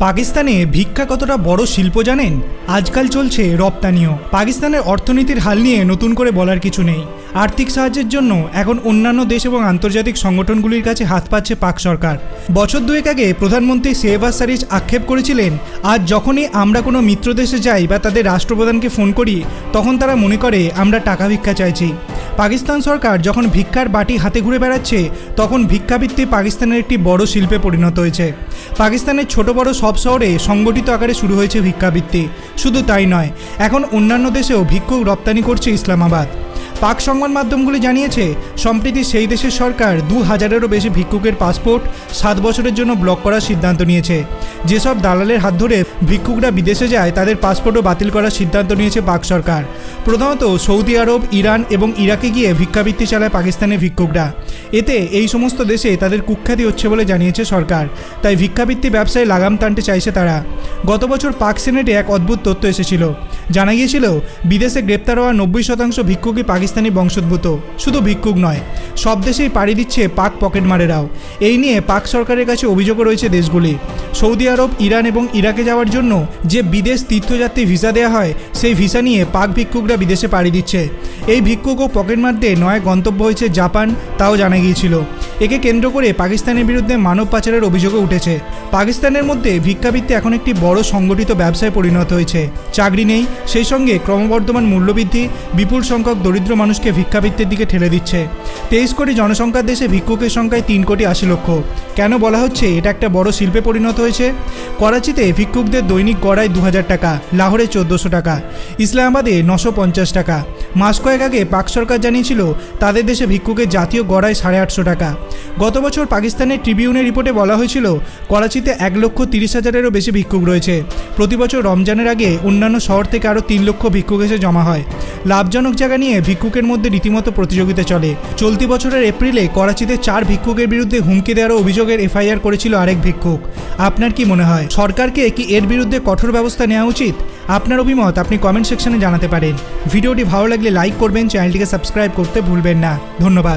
পাকিস্তানে ভিক্ষা কতটা বড় শিল্প জানেন? আজকাল চলছে রপ্তানিও। পাকিস্তানের অর্থনীতির হাল নিয়ে নতুন করে বলার কিছু নেই। আর্থিক সাহায্যের জন্য এখন অন্যান্য দেশ এবং আন্তর্জাতিক সংগঠনগুলির কাছে হাত পাচ্ছে পাক সরকার। বছর দুয়েক আগে প্রধানমন্ত্রী শেহবাজ সারিজ আক্ষেপ করেছিলেন, আজ যখনই আমরা কোনো মিত্র দেশে যাই বা তাদের রাষ্ট্রপ্রধানকে ফোন করি, তখন তারা মনে করে আমরা টাকা ভিক্ষা চাইছি। পাকিস্তান সরকার যখন ভিক্ষার বাটি হাতে ঘুরে বেড়াচ্ছে, তখন ভিক্ষাবৃত্তি পাকিস্তানের একটি বড় শিল্পে পরিণত হয়েছে। পাকিস্তানের ছোট বড় সব শহরে সংগঠিত আকারে শুরু হয়েছে ভিক্ষাবৃত্তি। শুধু তাই নয়, এখন অন্যান্য দেশেও ভিক্ষুক রপ্তানি করছে ইসলামাবাদ। পাক সংবাদ মাধ্যমগুলি জানিয়েছে, সম্প্রতি সেই দেশের সরকার দু হাজারেরও বেশি ভিক্ষুকের পাসপোর্ট সাত বছরের জন্য ব্লক করার সিদ্ধান্ত নিয়েছে। যেসব দালালের হাত ধরে ভিক্ষুকরা বিদেশে যায়, তাদের পাসপোর্টও বাতিল করার সিদ্ধান্ত নিয়েছে পাক সরকার। প্রধানত সৌদি আরব, ইরান এবং ইরাকে গিয়ে ভিক্ষাবৃত্তি চালায় পাকিস্তানের ভিক্ষুকরা। এতে এই সমস্ত দেশে তাদের কুখ্যাতি হচ্ছে বলে জানিয়েছে সরকার। তাই ভিক্ষাবৃত্তি ব্যবসায় লাগাম টানতে চাইছে তারা। গত বছর পাক সেনেটে এক অদ্ভুত তথ্য এসেছিল। জানা গিয়েছিল, বিদেশে গ্রেপ্তার হওয়া নব্বই শতাংশ ভিক্ষুকই পাকিস্তানি বংশোদ্ভূত। শুধু ভিক্ষুক নয়, সব দেশেই পাড়ি দিচ্ছে পাক পকেটমারেরাও। এই নিয়ে পাক সরকারের কাছে অভিযোগও রয়েছে দেশগুলি। সৌদি আরব, ইরান এবং ইরাকে যাওয়ার জন্য যে বিদেশ তীর্থযাত্রী ভিসা দেওয়া হয়, সেই ভিসা নিয়ে পাক ভিক্ষুকরা বিদেশে পাড়ি দিচ্ছে। এই ভিক্ষুক ও পকেটমারদের নয় গন্তব্য হয়েছে জাপান, তাও জানা গিয়েছিল। একে কেন্দ্র করে পাকিস্তানের বিরুদ্ধে মানব পাচারের অভিযোগও উঠেছে। পাকিস্তানের মধ্যে ভিক্ষাবৃত্তি এখন একটি বড় সংগঠিত ব্যবসায় পরিণত হয়েছে। চাকরি নেই, সেই সঙ্গে ক্রমবর্ধমান মূল্যবৃদ্ধি, বিপুল সংখ্যক দরিদ্র মানুষকে ভিক্ষাবৃত্তির দিকে ঠেলে দিচ্ছে। তেইশ কোটি জনসংখ্যার দেশে ভিক্ষুকের সংখ্যায় তিন কোটি আশি লক্ষ। কেন বলা হচ্ছে এটা একটা বড় শিল্পে পরিণত হয়েছে? করাচিতে ভিক্ষুকদের দৈনিক গড়ায় দু হাজার টাকা, লাহোরে চোদ্দোশো টাকা, ইসলামাবাদে নশো পঞ্চাশ টাকা মাস কয়েক আগে পাক সরকার জানিয়েছিল, তাদের দেশে ভিক্ষুকের জাতীয় গড়ায় সাড়ে আটশো টাকা। গত বছর পাকিস্তানের ট্রিবিউনের রিপোর্টে বলা হয়েছিল, করাচিতে এক লক্ষ তিরিশ হাজারেরও বেশি ভিক্ষুক রয়েছে। প্রতি বছর রমজানের আগে অন্যান্য শহর থেকে আরও তিন লক্ষ ভিক্ষুক এসে জমা হয়। লাভজনক জায়গা নিয়ে ভিক্ষুকের মধ্যে রীতিমতো প্রতিযোগিতা চলে। চলতি বছরের এপ্রিলে করাচিতে চার ভিক্ষুকের বিরুদ্ধে হুমকি দেওয়ার অভিযোগের এফআইআর করেছিল আরেক ভিক্ষুক। আপনার কি মনে হয়, সরকারকে কি এর বিরুদ্ধে কঠোর ব্যবস্থা নেওয়া উচিত? আপনার অভিমত আপনি কমেন্ট সেকশনে জানাতে পারেন। ভিডিওটি ভালো লাগলে লাইক করবেন চ্যানেলটিকে সাবস্ক্রাইব করতে ভুলবেন না ধন্যবাদ